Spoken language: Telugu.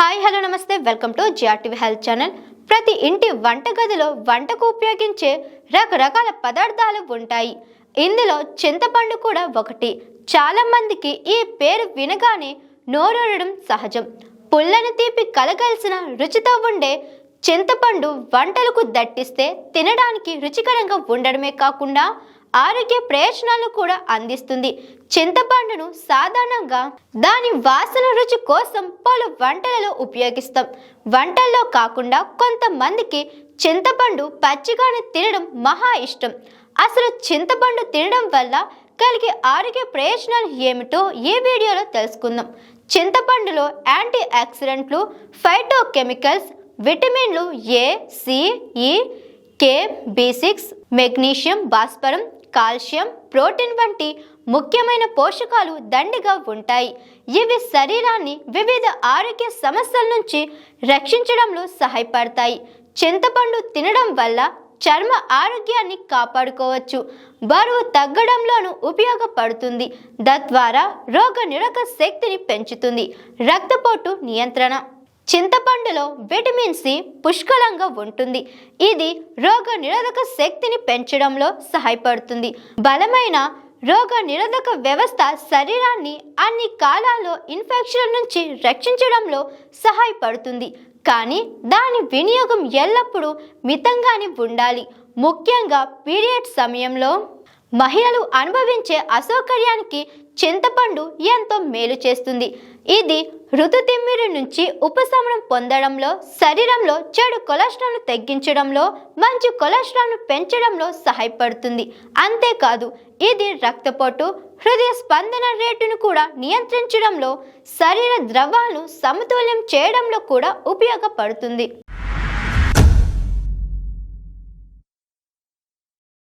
హాయ్ హలో నమస్తే. Welcome to G R T V health channel. ప్రతి ఇంటి వంటగదిలో వంటకు ఉపయోగించే రకరకాల పదార్థాలు ఉంటాయి. ఇందులో చింతపండు కూడా ఒకటి. చాలామందికి ఈ పేరు వినగానే నోరూరడం సహజం. పుల్లని తీపి కలగలిసిన రుచితో ఉండే చింతపండు వంటలకు దట్టిస్తే తినడానికి రుచికరంగా ఉండడమే కాకుండా ఆరోగ్య ప్రయోజనాలు కూడా అందిస్తుంది. చింతపండును సాధారణంగా దాని వాసన రుచి కోసం పలు వంటలలో ఉపయోగిస్తాం. వంటల్లో కాకుండా కొంతమందికి చింతపండు పచ్చిగానే తినడం మహా ఇష్టం. అసలు చింతపండు తినడం వల్ల కలిగే ఆరోగ్య ప్రయోజనాలు ఏమిటో ఈ వీడియోలో తెలుసుకుందాం. చింతపండులో యాంటీ ఆక్సిడెంట్లు ఫైటో కెమికల్స్ విటమిన్లు A C E K B six magnesium భాస్వరం కాల్షియం ప్రోటీన్ వంటి ముఖ్యమైన పోషకాలు దండిగా ఉంటాయి. ఇవి శరీరాన్ని వివిధ ఆరోగ్య సమస్యల నుంచి రక్షించడంలో సహాయపడతాయి. చింతపండు తినడం వల్ల చర్మ ఆరోగ్యాన్ని కాపాడుకోవచ్చు. బరువు తగ్గడంలోనూ ఉపయోగపడుతుంది. తద్వారా రోగ నిరోధక శక్తిని పెంచుతుంది. రక్తపోటు నియంత్రణ. చింతపండులో విటమిన్ సి పుష్కలంగా ఉంటుంది. ఇది రోగ నిరోధక శక్తిని పెంచడంలో సహాయపడుతుంది. బలమైన రోగ నిరోధక వ్యవస్థ శరీరాన్ని అన్ని కాలాల్లో ఇన్ఫెక్షన్ నుంచి రక్షించడంలో సహాయపడుతుంది. కానీ దాని వినియోగం ఎల్లప్పుడూ మితంగానే ఉండాలి. ముఖ్యంగా పీరియడ్ సమయంలో మహిళలు అనుభవించే అసౌకర్యానికి చింతపండు ఎంతో మేలు చేస్తుంది. ఇది ఋతుతిమ్మిరి నుంచి ఉపశమనం పొందడంలో శరీరంలో చెడు కొలెస్ట్రాల్ను తగ్గించడంలో మంచి కొలెస్ట్రాల్ను పెంచడంలో సహాయపడుతుంది. అంతేకాదు ఇది రక్తపోటు హృదయ స్పందన రేటును కూడా నియంత్రించడంలో శరీర ద్రవాలను సమతుల్యం చేయడంలో కూడా ఉపయోగపడుతుంది.